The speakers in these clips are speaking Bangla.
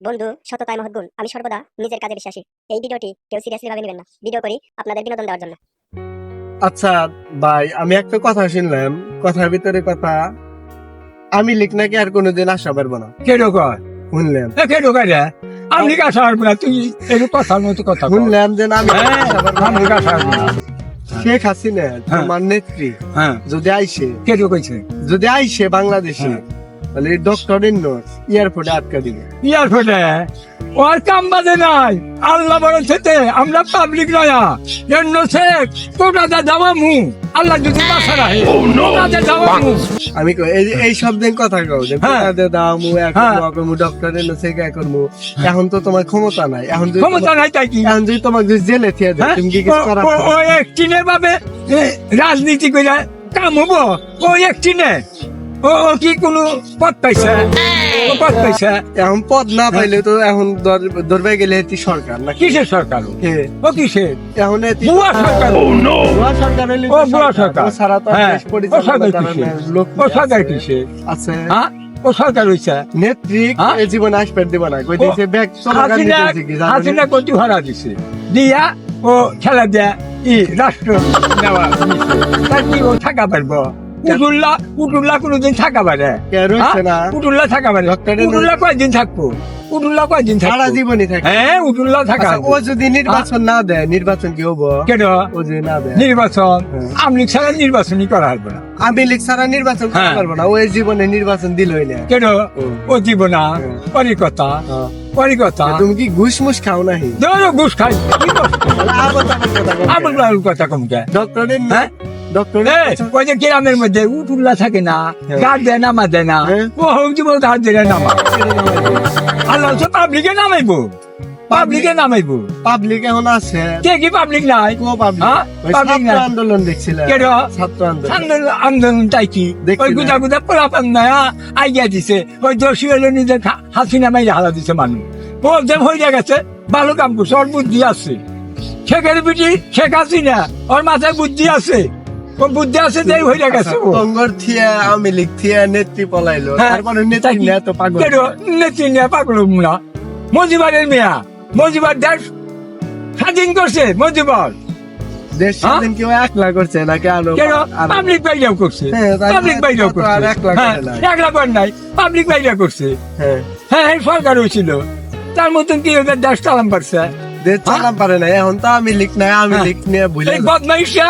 বন্ধু সততায় মহৎ গুণ। আমি সর্বদা নিজের কাজে বিশ্বাসী। এই ভিডিওটি কেউ সিরিয়াসলি ভাবে নেবেন না। ভিডিও করি আপনাদের বিনোদন দেওয়ার জন্য। আচ্ছা ভাই আমি একটা কথা শুনলাম। কথার ভিতরে কথা আমি লিখ নাকি আর কোনোদিন আসা পারব না। কে ঢোকায় শুনলাম। এ কে ঢোকায় রে? আমি কাছে আসব না। তুই একটু কথার মতো কথা শুনলাম যে না আমি হ্যাঁ, আসা পারব না। না। শেখ হাসিনা তোমার নেত্রী হ্যাঁ। যদি আইসে কে ঢোকাইছে যদি আইসে বাংলাদেশে হ্যাঁ। তাহলে ডক্টর ইন্নোস এয়ারপোর্টে আটকা দিবে। ইয়ার ফলে ওর কাম বাদে নাই। আল্লাহ বড় সেতে আমরা পাবলিক নয়া জন্য শেখ তোমরা যাওয়া মু। আল্লাহ যদি বাসা রাখে যাওয়া মু। আমি এই যে- এই সব কথা কও যে হ্যাঁ। কোথাতে দাও মু হ্যাঁ। এখন মু। করমু এখন তো তোমার ক্ষমতা নাই। এখন যদি ক্ষমতা নাই তাই কি? এখন যদি তোমাকে যদি জেলে থিয়ে দেয় হ্যাঁ? তুমি কি কিছু ও- করার ও- একটিনের ভাবে রাজনীতি করে কাম হব। ও একটিনে। ও কি কোনো পদ পাইছে? পদ পাইছে? এখন পদ না পাইলে তো এখন দর- ধরবে গেলে এটি সরকার না কিসের সরকার? ও? কে? ও কিসের? এখন বুয়া সরকার। ও। বুয়া সরকার হইলে ও বুয়া সরকার। ছাড়া তো হ্যাঁ, দেশ পরিচালনা সরকার লোক ও সরকার কিসের? আছে। হ্যাঁ? ও সরকার হইছে? নেত্রী হ্যাঁ? জীবনে আসবে দিব না। কই দিছে ব্যাগ হাসিনা হাসিনা কতি হারা দিছে। দিয়া ও খেলা দেয়া ই রাষ্ট্র নেওয়া তার কি ও থাকা পারব? উটুল্লা উটুল্লা কোনোদিন থাকা পারে কে রইছে না? হ্যাঁ? থাকা পারে উটুল্লা কয়দিন থাকব? উটুল্লা কয়দিন সারা জীবনই থাকে। হ্যাঁ উটুল্লা থাকা আচ্ছা, ও যদি নির্বাচন না দেয় নির্বাচন কি হব? কেন? ও যদি না দেয়। নির্বাচন? হ্যাঁ। ছাড়া নির্বাচনই করা হবে না। আমি লিখ সারা নির্বাচন করতে হ্যাঁ। পারব না। ও এই জীবনে নির্বাচন দিলই না। কেন? ও। দিব না হ্যাঁ। পরিকতা হ্যাঁ। পরিকতা তুমি কি ঘুষ মুস খাও নাহি? ধরো ঘুষ খাই। আবার কথা কম কে? কথা ডক্টরের হ্যাঁ? ডক্টরের এই, ওই যে গ্রামের মধ্যে উঠুল্লা থাকে না হ্যাঁ। গাছ দেয় নামা দেয় না। হ্যাঁ। ও হোক জীবন হাত দিয়ে নামা আল্লাহ তো পাবলিকে নামাইবো। পাবলিকে নামাইবো। পাবলিক এখন আছে। কে কি পাবলিক নাই? কো পাবলিক? হ্যাঁ? পাবলিক না। আন্দোলন দেখছিলাম কেন? ছাত্র আন্দোলন। আন্দোলন আন্দোলন তাই কি? ওই গুদা গুদা পোলাপান না আইয়া দিছে। ওই দোষী হলো নিজের খা- হাসিনা মাইরা হালা দিছে মানুষ। ও যে হয়ে গেছে ভালো কাম করছে ওর বুদ্ধি আছে। শেখের বিটি শেখ হাসিনা ওর মাথায় বুদ্ধি আছে। বুদ্ধি আছে গেছে। কঙ্গর থিয়া আওয়ামী লীগ থিয়া নেত্রী পলাইলো। হ্যাঁ। তারপরে নেত্রী তাই তো পাগল। কেন নেত্রী নিয়ে পাগল না মজিবারের মেয়া। মজিবার দেশ স্বাধীন করছে মজিবার। দেশ হ্যাঁ? স্বাধীন কেউ একলা করছে নাকি আরও পাবলিক বাইরেও করছে। পাবলিক বাইরেও করছে। একলা করে হ্যাঁ, নাই। পাবলিক বাইরে করছে। হ্যাঁ। সরকার হয়েছিল তার মতন কি ওদের দেশ চালান পারছে? দেশ চালাম পারে না এখন তো আমি লিখ নাই আমি। লিখ নিয়ে ভুলে বদমাইশা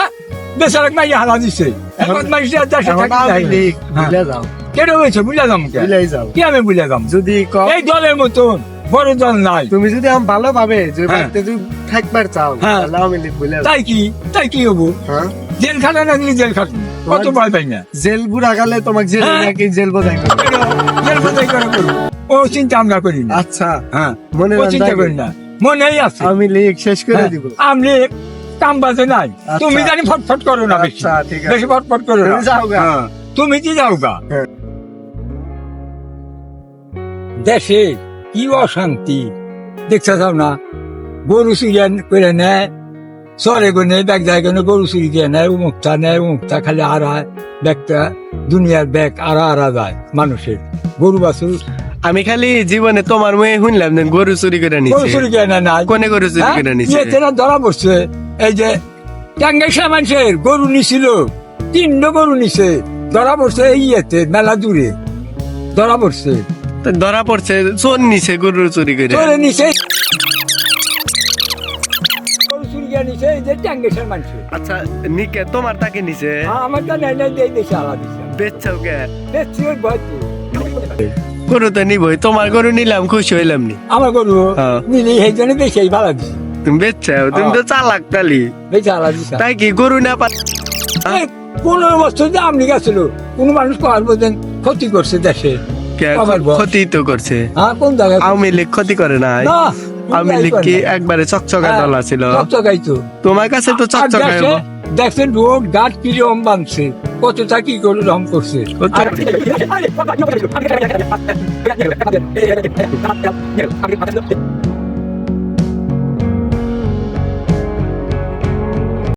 বেচারাক মাই হালা দিছে। দেশে। লিখ হ্যাঁ। ভুলে যাও। কেন হয়েছে? বুঝলে যাম কে? ভুলে যাও। কি আমি বুঝলে যাম? যদি ক- এই দলের মতন বড় দল নাই। তুমি যদি আমি ভালোভাবে যে হ্যাঁ। বাড়িতে যদি থাকবার চাও হ্যাঁ। তাহলে আমি লিখ তাই কি? তাই কি হব? জেল খাটা কত ভয় পাই না। জেল বুড়া গেলে তোমাকে জেল। নাকি জেল বোঝাই। জেল বোঝাই করে করব ও চিন্তা আমরা করি না। আচ্ছা। হ্যাঁ। মনে চিন্তা করি না। মনেই আছে। আমি লিখ শেষ করে দিব। আমি কাম বাজে নাই। আচ্ছা। তুমি জানি ফটফট করো না বেশি। আচ্ছা। বেশি ফটফট করো না। তুমি। হ্যাঁ, কি যাও গা হ্যাঁ। দেশে কি অশান্তি? দেখতে যাও না। গরু চুরি করে নেয়। চরে গনে ব্যাগ যায় গনে গরু চুরি দিয়ে নেয় উমুকটা নেয় উমুকটা খালি আড়ায় ব্যাগটা দুনিয়ার ব্যাগ আড়া আড়া যায় মানুষের। গরু বাছুর। আমি খালি জীবনে তোমার মেয়ে শুনলাম গরু চুরি করে গরু চুরি করে নেয় না কোনে গরু চুরি করে নিচ্ছে ধরা পড়ছে। এই যে টাঙ্গাইশা মানুষের গরু নিছিল তিনটা গরু নিছে ধরা পড়ছে এই ইয়েতে মেলা দূরে। ধরা পড়ছে। ধরা পড়ছে চোর নিছে গরু চুরি করে। নিছে। চুরি নিছে যে আচ্ছা নিকে তোমার তাকে নিছে? আমার তো নাই নাই দিয়ে দেশে আলা দিছে। বেচাও কে? দেখছি ওই ভয় গরু তো নিবই তোমার গরু নিলাম খুশি হইলাম নি। আমার গরু হ্যাঁ। নিলে এই জন্য বেশি ভালো দিছে। তুমি বেচাও তুমি তো চালাক তালি তাই কি গরু না পা পনেরো বছর যে আমনি গেছিল কোন মানুষ কয়ার বোঝেন ক্ষতি করছে দেশে। ক্ষতি তো করছে হ্যাঁ কোন জায়গায় আওয়ামী লীগ ক্ষতি করে নাই না আওয়ামী লীগ কি একবারে চকচকা দল ছিল চকচকাই তো তোমার কাছে তো চকচকা আর দেখে- দেখছেন রোড ঘাট কিরম বানছে কতটা কি করে রম করছে আর-